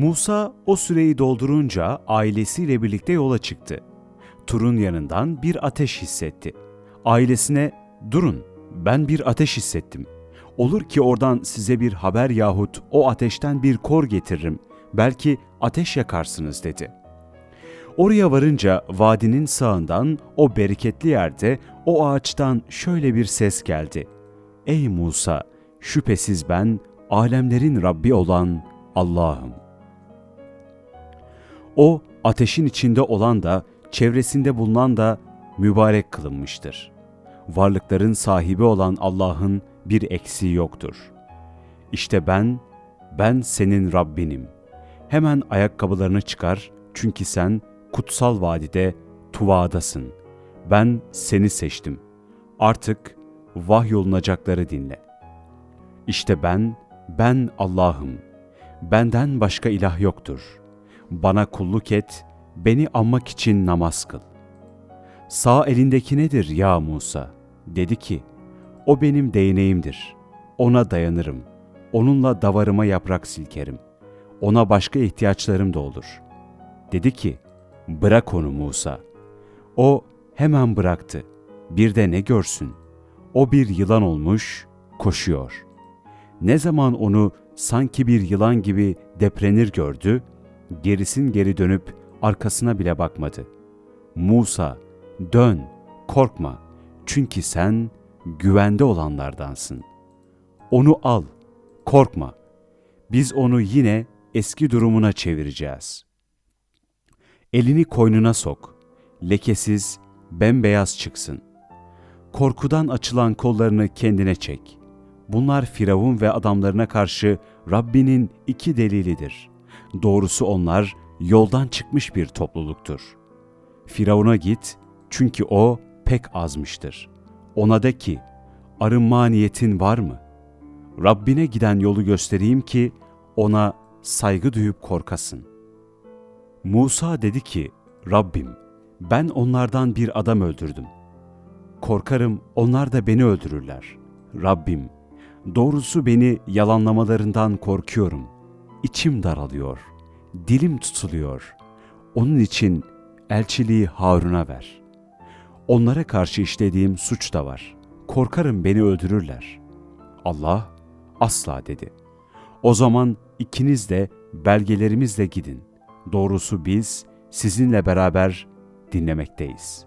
Musa o süreyi doldurunca ailesiyle birlikte yola çıktı. Turun yanından bir ateş hissetti. Ailesine durun ben bir ateş hissettim. Olur ki oradan size bir haber yahut o ateşten bir kor getiririm. Belki ateş yakarsınız dedi. Oraya varınca vadinin sağından o bereketli yerde o ağaçtan şöyle bir ses geldi. Ey Musa! Şüphesiz ben alemlerin Rabbi olan Allah'ım. O ateşin içinde olan da çevresinde bulunan da mübarek kılınmıştır. Varlıkların sahibi olan Allah'ın bir eksiği yoktur. İşte ben, ben senin Rabbinim. Hemen ayakkabılarını çıkar çünkü sen kutsal vadide Tuva'dasın. Ben seni seçtim. Artık vahyolunacakları dinle. İşte ben, ben Allah'ım. Benden başka ilah yoktur. Bana kulluk et, beni anmak için namaz kıl. Sağ elindeki nedir ya Musa? Dedi ki, o benim değneğimdir. Ona dayanırım. Onunla davarıma yaprak silkerim. Ona başka ihtiyaçlarım da olur. Dedi ki, bırak onu Musa. O hemen bıraktı. Bir de ne görsün? O bir yılan olmuş, koşuyor. Ne zaman onu sanki bir yılan gibi deprenir gördü, gerisin geri dönüp arkasına bile bakmadı. Musa, dön, korkma. Çünkü sen güvende olanlardansın. Onu al, korkma. Biz onu yine eski durumuna çevireceğiz. Elini koynuna sok. Lekesiz, bembeyaz çıksın. Korkudan açılan kollarını kendine çek. Bunlar Firavun ve adamlarına karşı Rabbinin iki delilidir. Doğrusu onlar yoldan çıkmış bir topluluktur. Firavun'a git çünkü o pek azmıştır. Ona de ki, arınma niyetin var mı? Rabbine giden yolu göstereyim ki ona saygı duyup korkasın. Musa dedi ki, Rabbim, ben onlardan bir adam öldürdüm. Korkarım onlar da beni öldürürler. Rabbim, doğrusu beni yalanlamalarından korkuyorum. İçim daralıyor, dilim tutuluyor. Onun için elçiliği Harun'a ver. Onlara karşı işlediğim suç da var. Korkarım beni öldürürler. Allah asla dedi. O zaman ikiniz de belgelerimizle gidin. Doğrusu biz sizinle beraber dinlemekteyiz.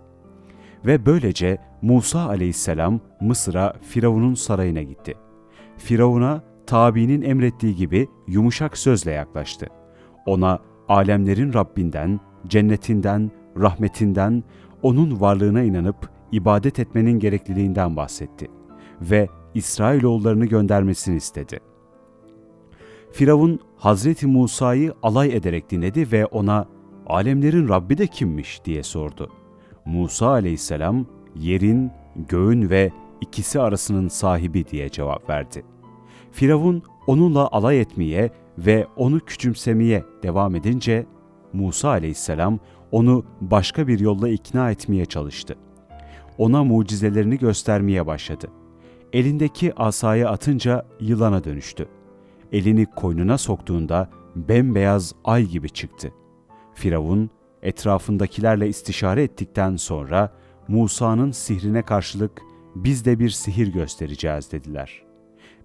Ve böylece Musa aleyhisselam Mısır'a Firavun'un sarayına gitti. Firavun'a tabinin emrettiği gibi yumuşak sözle yaklaştı. Ona alemlerin Rabbinden, cennetinden, rahmetinden, onun varlığına inanıp ibadet etmenin gerekliliğinden bahsetti ve İsrailoğullarını göndermesini istedi. Firavun Hazreti Musa'yı alay ederek dinledi ve ona alemlerin Rabbi de kimmiş diye sordu. Musa aleyhisselam yerin, göğün ve ikisi arasının sahibi diye cevap verdi. Firavun onunla alay etmeye ve onu küçümsemeye devam edince Musa aleyhisselam onu başka bir yolla ikna etmeye çalıştı. Ona mucizelerini göstermeye başladı. Elindeki asayı atınca yılana dönüştü. Elini koynuna soktuğunda bembeyaz ay gibi çıktı. Firavun etrafındakilerle istişare ettikten sonra Musa'nın sihrine karşılık biz de bir sihir göstereceğiz dediler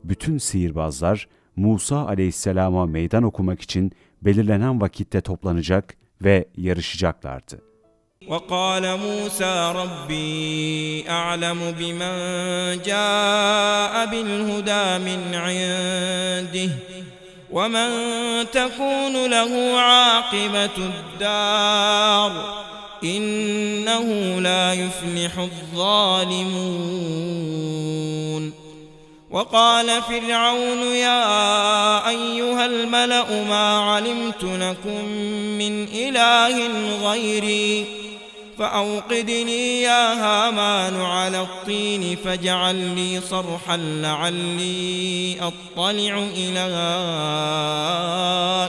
Bütün sihirbazlar Musa aleyhisselama meydan okumak için belirlenen vakitte toplanacak ve yarışacaklardı. وقال موسى ربي أعلم بمن جاء بالهدى من عنده ومن تكون له عاقبة الدار إنه لا يفلح الظالمون وقال فرعون يا أيها الملأ ما علمت لكم من إله غيري فأوقد لي يا هامان على الطين فاجعل لي صرحا لعلي أطلع إلى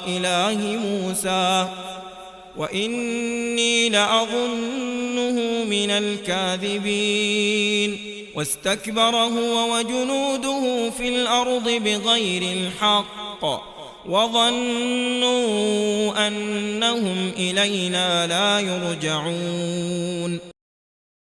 إله موسى وإني لأظنه من الكاذبين واستكبر هو وجنوده في الأرض بغير الحق وظنوا أنهم إلينا لا يرجعون